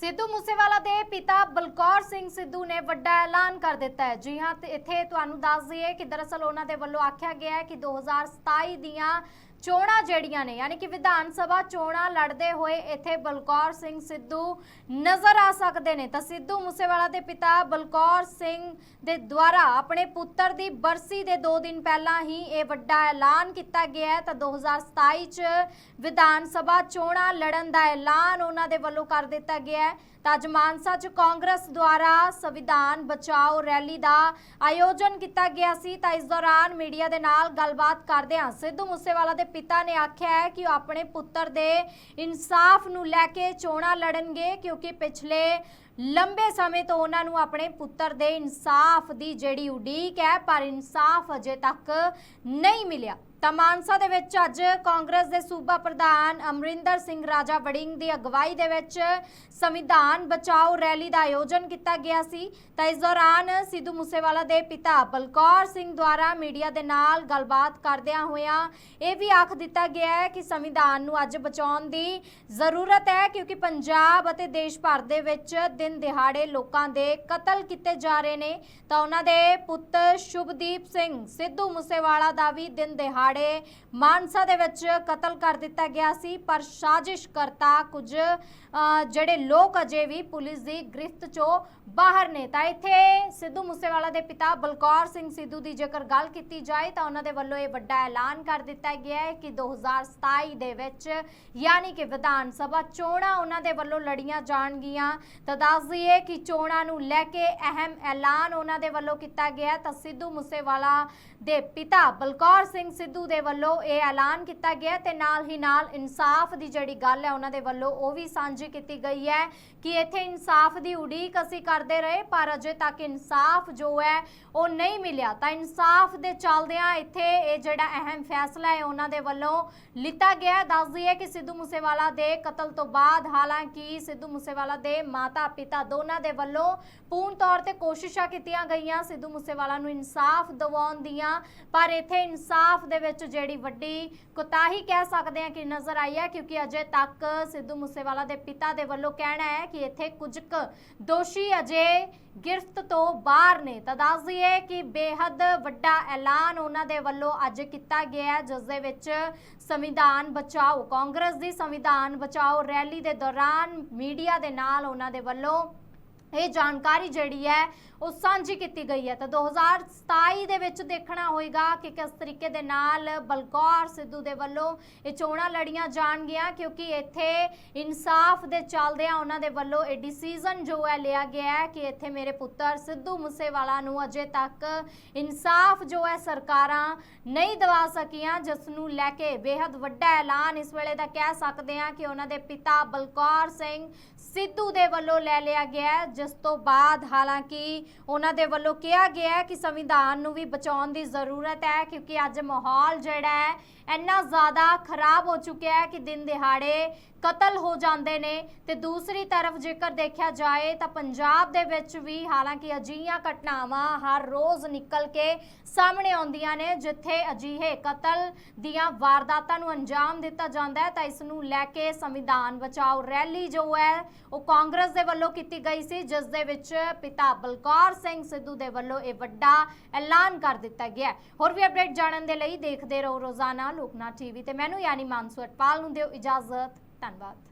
ਸਿੱਧੂ ਮੂਸੇਵਾਲਾ ਦੇ ਪਿਤਾ ਬਲਕੌਰ ਸਿੰਘ ਸਿੱਧੂ ਨੇ ਵੱਡਾ ਐਲਾਨ ਕਰ ਦਿੱਤਾ ਹੈ। ਜੀ ਹਾਂ, ਤੇ ਇੱਥੇ ਤੁਹਾਨੂੰ ਦੱਸ ਦਈਏ ਕਿ ਦਰਅਸਲ ਉਹਨਾਂ ਦੇ ਵੱਲੋਂ ਆਖਿਆ ਗਿਆ ਹੈ ਕਿ 2027 ਦੀਆਂ ਚੋਣਾਂ ਜਿਹੜੀਆਂ ਨੇ, ਯਾਨੀ ਕਿ ਵਿਧਾਨ ਸਭਾ ਚੋਣਾਂ ਲੜਦੇ ਹੋਏ ਇੱਥੇ ਬਲਕੌਰ ਸਿੰਘ ਸਿੱਧੂ ਨਜ਼ਰ ਆ ਸਕਦੇ ਨੇ। ਤਾਂ ਸਿੱਧੂ ਮੂਸੇਵਾਲਾ ਦੇ ਪਿਤਾ ਬਲਕੌਰ ਸਿੰਘ ਦੇ ਦੁਆਰਾ ਆਪਣੇ ਪੁੱਤਰ ਦੀ ਬਰਸੀ ਦੇ 2 ਦਿਨ ਪਹਿਲਾਂ ਹੀ ਇਹ ਵੱਡਾ ਐਲਾਨ ਕੀਤਾ ਗਿਆ ਹੈ। ਤਾਂ 2027 ਚ ਵਿਧਾਨ ਸਭਾ ਚੋਣਾਂ ਲੜਨ ਦਾ ਐਲਾਨ ਉਹਨਾਂ ਦੇ ਵੱਲੋਂ ਕਰ ਦਿੱਤਾ ਗਿਆ ਹੈ। ਤਾਂ ਅੱਜ ਮਾਨਸਾ ਚ ਕਾਂਗਰਸ ਦੁਆਰਾ ਸੰਵਿਧਾਨ ਬਚਾਓ ਰੈਲੀ ਦਾ ਆਯੋਜਨ ਕੀਤਾ ਗਿਆ ਸੀ। ਤਾਂ ਇਸ ਦੌਰਾਨ ਮੀਡੀਆ ਦੇ ਨਾਲ ਗੱਲਬਾਤ ਕਰਦਿਆਂ ਸਿੱਧੂ ਮੂਸੇਵਾਲਾ ਦੇ ਪਿਤਾ ਨੇ ਆਖਿਆ ਹੈ ਕਿ ਉਹ ਆਪਣੇ ਪੁੱਤਰ ਦੇ ਇਨਸਾਫ ਨੂੰ ਲੈ ਕੇ ਚੋਣਾਂ ਲੜਨਗੇ, ਕਿਉਂਕਿ ਪਿਛਲੇ ਲੰਬੇ ਸਮੇਂ ਤੋਂ ਉਹਨਾਂ ਨੂੰ ਆਪਣੇ ਪੁੱਤਰ ਦੇ ਇਨਸਾਫ ਦੀ ਜਿਹੜੀ ਉਡੀਕ ਹੈ, ਪਰ ਇਨਸਾਫ ਅਜੇ ਤੱਕ ਨਹੀਂ ਮਿਲਿਆ। ਤਾਂ ਮਾਨਸਾ ਦੇ ਵਿੱਚ ਅੱਜ ਕਾਂਗਰਸ ਦੇ ਸੂਬਾ ਪ੍ਰਧਾਨ ਅਮਰਿੰਦਰ ਸਿੰਘ ਰਾਜਾ ਵੜਿੰਗ ਦੀ ਅਗਵਾਈ ਦੇ ਵਿੱਚ ਸੰਵਿਧਾਨ ਬਚਾਓ ਰੈਲੀ ਦਾ ਆਯੋਜਨ ਕੀਤਾ ਗਿਆ ਸੀ। ਤਾਂ ਇਸ ਦੌਰਾਨ ਸਿੱਧੂ ਮੂਸੇਵਾਲਾ ਦੇ ਪਿਤਾ ਬਲਕੌਰ ਸਿੰਘ ਦੁਆਰਾ ਮੀਡੀਆ ਦੇ ਨਾਲ ਗੱਲਬਾਤ ਕਰਦਿਆਂ ਹੋਇਆਂ ਇਹ ਵੀ ਆਖ ਦਿੱਤਾ ਗਿਆ ਹੈ ਕਿ ਸੰਵਿਧਾਨ ਨੂੰ ਅੱਜ ਬਚਾਉਣ ਦੀ ਜ਼ਰੂਰਤ ਹੈ ਕਿਉਂਕਿ ਪੰਜਾਬ ਅਤੇ ਦੇਸ਼ ਭਰ ਦੇ ਵਿੱਚ ਦਿਨ ਦਿਹਾੜੇ ਲੋਕਾਂ ਦੇ ਕਤਲ ਕੀਤੇ ਜਾ ਰਹੇ ਨੇ। ਤਾਂ ਉਹਨਾਂ ਦੇ ਪੁੱਤ ਸ਼ੁਭਦੀਪ ਸਿੰਘ, ਸਿੱਧੂ ਮੂਸੇਵਾਲਾ ਦਾ ਵੀ ਦਿਨ ਦਿਹਾੜੇ ਮਾਨਸਾ ਦੇ ਵਿੱਚ ਕਤਲ ਕਰ ਦਿੱਤਾ ਗਿਆ ਸੀ, ਪਰ ਸਾਜ਼ਿਸ਼ ਕਰਤਾ ਕੁਝ ਜਿਹੜੇ ਲੋਕ ਅਜੇ ਵੀ ਪੁਲਿਸ ਦੀ ਗ੍ਰਿਫਤ ਚੋਂ ਬਾਹਰ ਨੇ। ਤਾਂ ਇੱਥੇ ਸਿੱਧੂ ਮੂਸੇਵਾਲਾ ਦੇ ਪਿਤਾ ਬਲਕੌਰ ਸਿੰਘ ਸਿੱਧੂ ਦੀ ਜੇਕਰ ਗੱਲ ਕੀਤੀ ਜਾਏ, ਤਾਂ ਉਹਨਾਂ ਦੇ ਵੱਲੋਂ ਇਹ ਵੱਡਾ ਐਲਾਨ ਕਰ ਦਿੱਤਾ ਗਿਆ ਹੈ ਕਿ 2027 ਦੇ ਵਿੱਚ ਯਾਨੀ ਕਿ ਵਿਧਾਨ ਸਭਾ ਚੋਣਾਂ ਉਹਨਾਂ ਦੇ ਵੱਲੋਂ ਲੜੀਆਂ ਜਾਣਗੀਆਂ। ਤਾਂ ਦੱਸ ਦਈਏ ਕਿ ਚੋਣਾਂ ਨੂੰ ਲੈ ਕੇ ਅਹਿਮ ਐਲਾਨ ਉਹਨਾਂ ਦੇ ਵੱਲੋਂ ਕੀਤਾ ਗਿਆ। ਤਾਂ ਸਿੱਧੂ ਮੂਸੇਵਾਲਾ ਦੇ ਪਿਤਾ ਬਲਕੌਰ ਸਿੰਘ ਸਿੱਧੂ ਦੇ ਵੱਲੋਂ ਇਹ ਐਲਾਨ ਕੀਤਾ ਗਿਆ ਤੇ ਨਾਲ ਹੀ ਨਾਲ ਇਨਸਾਫ ਦੀ ਜਿਹੜੀ ਗੱਲ ਹੈ, ਉਹਨਾਂ ਦੇ ਵੱਲੋਂ ਉਹ ਵੀ ਸਾਂਝੀ ਕੀਤੀ ਗਈ ਹੈ ਕਿ ਇੱਥੇ ਇਨਸਾਫ ਦੀ ਉਡੀਕ ਅਸੀਂ ਕਰਦੇ ਰਹੇ, ਪਰ ਅਜੇ ਤੱਕ ਇਨਸਾਫ ਜੋ ਹੈ, ਉਹ ਨਹੀਂ ਮਿਲਿਆ ਤਾਂ ਇਨਸਾਫ ਦੇ ਚੱਲਦਿਆਂ ਇੱਥੇ ਇਹ ਜਿਹੜਾ ਅਹਿਮ ਫੈਸਲਾ ਹੈ, ਉਹਨਾਂ ਦੇ ਵੱਲੋਂ ਲਿੱਤਾ ਗਿਆ ਹੈ। ਦੱਸ ਦਈਏ ਕਿ ਸਿੱਧੂ ਮੂਸੇਵਾਲਾ ਦੇ ਕਤਲ ਤੋਂ ਬਾਅਦ ਹਾਲਾਂਕਿ ਸਿੱਧੂ ਮੂਸੇਵਾਲਾ ਦੇ ਮਾਤਾ ਪਿਤਾ ਦੋਨਾਂ ਦੇ ਵੱਲੋਂ ਪੂਰਨ ਤੌਰ ਤੇ ਕੋਸ਼ਿਸ਼ਾਂ ਕੀਤੀਆਂ ਗਈਆਂ ਸਿੱਧੂ ਮੂਸੇਵਾਲਾ ਨੂੰ ਇਨਸਾਫ ਦਿਵਾਉਣ ਦੀਆਂ, ਪਰ ਇੱਥੇ ਇਨਸਾਫ ਦੇ ਵਿੱਚ ਜਿਹੜੀ ਵੱਡੀ ਕੁਤਾਹੀ ਕਹਿ ਸਕਦੇ ਹਾਂ ਕਿ ਨਜ਼ਰ ਆਈ ਹੈ, ਕਿਉਂਕਿ ਅਜੇ ਤੱਕ ਸਿੱਧੂ ਮੂਸੇਵਾਲਾ ਦੇ ਪਿਤਾ ਦੇ ਵੱਲੋਂ ਕਹਿਣਾ ਹੈ ਕਿ ਇੱਥੇ ਕੁਝ ਕੁ ਦੋਸ਼ੀ ਅਜੇ ਗਿਰਫਤ ਤੋਂ ਬਾਹਰ ਨੇ। ਤਾਂ ਦੱਸ ਦਈਏ ਕਿ ਬੇਹੱਦ ਵੱਡਾ ਐਲਾਨ ਉਹਨਾਂ ਦੇ ਵੱਲੋਂ ਅੱਜ ਕੀਤਾ ਗਿਆ ਹੈ, ਜਿਸ ਦੇ ਵਿੱਚ ਸੰਵਿਧਾਨ ਬਚਾਓ, ਕਾਂਗਰਸ ਦੀ ਸੰਵਿਧਾਨ ਬਚਾਓ ਰੈਲੀ ਦੇ ਦੌਰਾਨ ਮੀਡੀਆ ਦੇ ਨਾਲ ਉਹਨਾਂ ਦੇ ਵੱਲੋਂ ਇਹ ਜਾਣਕਾਰੀ ਜਿਹੜੀ ਹੈ ਉਹ ਸਾਂਝੀ ਕੀਤੀ ਗਈ ਹੈ। ਤਾਂ 2027 ਦੇ ਵਿੱਚ ਦੇਖਣਾ ਹੋਏਗਾ ਕਿ ਕਿਸ ਤਰੀਕੇ ਦੇ ਨਾਲ ਬਲਕੌਰ ਸਿੱਧੂ ਦੇ ਵੱਲੋਂ ਇਹ ਚੋਣਾਂ ਲੜੀਆਂ ਜਾਣਗੀਆਂ ਕਿਉਂਕਿ ਇੱਥੇ ਇਨਸਾਫ ਦੇ ਚੱਲਦਿਆਂ ਉਹਨਾਂ ਦੇ ਵੱਲੋਂ ਇਹ ਡਿਸੀਜਨ ਜੋ ਹੈ ਲਿਆ ਗਿਆ ਹੈ ਕਿ ਇੱਥੇ ਮੇਰੇ ਪੁੱਤਰ ਸਿੱਧੂ ਮੂਸੇਵਾਲਾ ਨੂੰ ਅਜੇ ਤੱਕ ਇਨਸਾਫ ਜੋ ਹੈ ਸਰਕਾਰਾਂ ਨਹੀਂ ਦਵਾ ਸਕੀਆਂ ਜਿਸ ਨੂੰ ਲੈ ਕੇ ਬੇहद ਵੱਡਾ ਐਲਾਨ ਇਸ ਵੇਲੇ ਦਾ ਕਹਿ ਸਕਦੇ ਹਾਂ ਕਿ ਉਹਨਾਂ ਦੇ ਪਿਤਾ ਬਲਕੌਰ ਸਿੰਘ ਸਿੱਧੂ ਦੇ ਵੱਲੋਂ ਲੈ ਲਿਆ ਗਿਆ ਹੈ, ਜਿਸ ਤੋਂ ਬਾਅਦ ਹਾਲਾਂਕਿ ਉਹਨਾਂ ਦੇ ਵੱਲੋਂ ਕਿਹਾ ਗਿਆ ਕਿ ਸੰਵਿਧਾਨ ਨੂੰ ਵੀ ਬਚਾਉਣ ਦੀ ਜ਼ਰੂਰਤ ਹੈ, ਕਿਉਂਕਿ ਅੱਜ ਮਾਹੌਲ ਜਿਹੜਾ ਹੈ ਇੰਨਾ ਜ਼ਿਆਦਾ ਖਰਾਬ ਹੋ ਚੁੱਕਿਆ ਹੈ ਕਿ ਦਿਨ ਦਿਹਾੜੇ ਕਤਲ ਹੋ ਜਾਂਦੇ ਨੇ ਤੇ ਦੂਸਰੀ ਤਰਫ ਜੇਕਰ ਦੇਖਿਆ ਜਾਏ ਤਾਂ ਪੰਜਾਬ ਦੇ ਵਿੱਚ ਵੀ ਹਾਲਾਂਕਿ ਅਜਿਹੀਆਂ ਘਟਨਾਵਾਂ ਹਰ ਰੋਜ਼ ਨਿਕਲ ਕੇ ਸਾਹਮਣੇ ਆਉਂਦੀਆਂ ਨੇ, ਜਿੱਥੇ ਅਜਿਹੇ ਕਤਲ ਦੀਆਂ ਵਾਰਦਾਤਾਂ ਨੂੰ ਅੰਜਾਮ ਦਿੱਤਾ ਜਾਂਦਾ ਹੈ ਤਾਂ ਇਸ ਨੂੰ ਲੈ ਕੇ ਸੰਵਿਧਾਨ ਬਚਾਓ ਰੈਲੀ ਜੋ ਹੈ, ਉਹ ਕਾਂਗਰਸ ਦੇ ਵੱਲੋਂ ਕੀਤੀ ਗਈ ਸੀ, ਜਿਸ ਦੇ ਵਿੱਚ ਪਿਤਾ ਬਲਕੌਰ ਸਿੰਘ ਸਿੱਧੂ ਦੇ ਵੱਲੋਂ ਇਹ ਵੱਡਾ ਐਲਾਨ ਕਰ ਦਿੱਤਾ ਗਿਆ ਹੋਰ ਵੀ ਅਪਡੇਟ ਜਾਣਨ ਦੇ ਲਈ ਦੇਖਦੇ ਰਹੋ ਰੋਜ਼ਾਨਾ ਲੋਕਨਾ ਟੀਵੀ ਤੇ। ਮੈਨੂੰ ਯਾਨੀ ਮਾਨਸੂ ਅਟਪਾਲ ਨੂੰ ਦਿਓ ਇਜਾਜ਼ਤ। ਧੰਨਵਾਦ।